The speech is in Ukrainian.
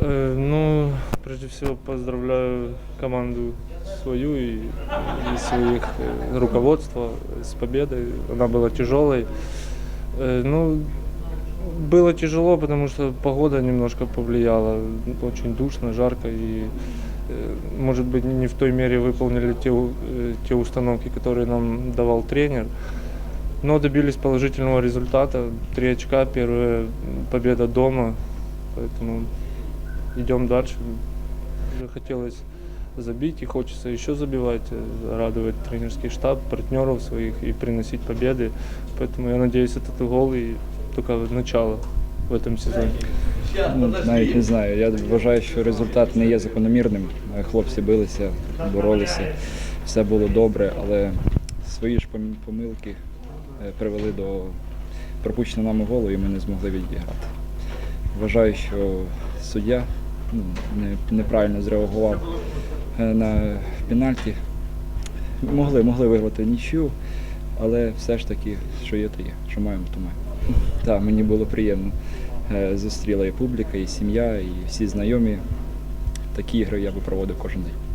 Э, Ну, прежде всего поздравляю команду свою и, и своих э, руководства с победой. Она была тяжелой. Э, Ну, было тяжело, потому что погода немножко повлияла. Очень душно, жарко и, может быть, не в той мере выполнили те, те установки, которые нам давал тренер. Но добились положительного результата. Три очка, первая победа дома. Поэтому идем дальше. Уже хотелось забить и хочется еще забивать, э, радовать тренерский штаб, партнеров своих и приносить победы. Поэтому я надеюсь, этот гол и только начало в этом сезоне. Ну, навіть не знаю. Я вважаю, що результат не є закономірним. Е, Хлопці билися, боролися, все було добре, але свої ж пом- помилки е, привели до пропущеного нами голу і ми не змогли відіграти. Вважаю, що суддя ну, не- неправильно зреагував е, на пенальті. Могли, могли виграти нічю, але все ж таки, що є, то є, що маємо, то маємо. Так, мені було приємно. Е, Зустріла і публіка, і сім'я, і всі знайомі. Такі ігри я би проводив кожен день.